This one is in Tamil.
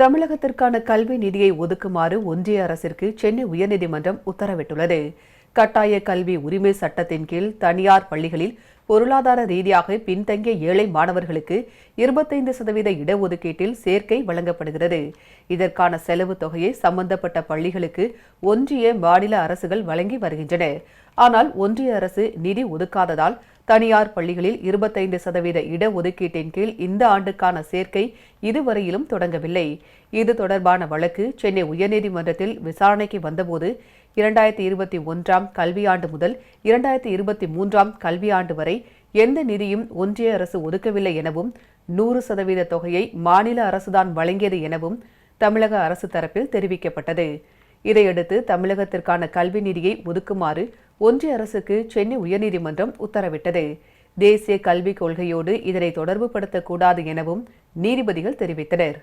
தமிழகத்திற்கான கல்வி நிதியை ஒதுக்குமாறு ஒன்றிய அரசிற்கு சென்னை உயர்நீதிமன்றம் உத்தரவிட்டுள்ளது. கட்டாய கல்வி உரிமை சட்டத்தின் கீழ் தனியார் பள்ளிகளில் பொருளாதார ரீதியாக பின்தங்கிய ஏழை மாணவர்களுக்கு இருபத்தைந்து சதவீத இடஒதுக்கீட்டில் சேர்க்கை வழங்கப்படுகிறது. இதற்கான செலவு தொகையை சம்பந்தப்பட்ட பள்ளிகளுக்கு ஒன்றிய மாநில அரசுகள் வழங்கி வருகின்றன. ஆனால் ஒன்றிய அரசு நிதி ஒதுக்காததால் தனியார் பள்ளிகளில் இருபத்தைந்து சதவீத இடஒதுக்கீட்டின் கீழ் இந்த ஆண்டுக்கான சேர்க்கை இதுவரையிலும் தொடங்கவில்லை. இது தொடர்பான வழக்கு சென்னை உயர்நீதிமன்றத்தில் விசாரணைக்கு வந்தபோது இரண்டாயிரத்தி இருபத்தி ஒன்றாம் கல்வியாண்டு முதல் இரண்டாயிரத்தி இருபத்தி மூன்றாம் கல்வியாண்டு வரை எந்த நிதியும் ஒன்றிய அரசு ஒதுக்கவில்லை எனவும் நூறு சதவீத தொகையை மாநில அரசுதான் வழங்கியது எனவும் தமிழக அரசு தரப்பில் தெரிவிக்கப்பட்டது. இதையடுத்து தமிழகத்திற்கான கல்வி நிதியை ஒதுக்குமாறு ஒன்றிய அரசுக்கு சென்னை உயர்நீதிமன்றம் உத்தரவிட்டது. தேசிய கல்விக் கொள்கையோடு இதனை தொடர்புபடுத்தக்கூடாது எனவும் நீதிபதிகள் தெரிவித்தனர்.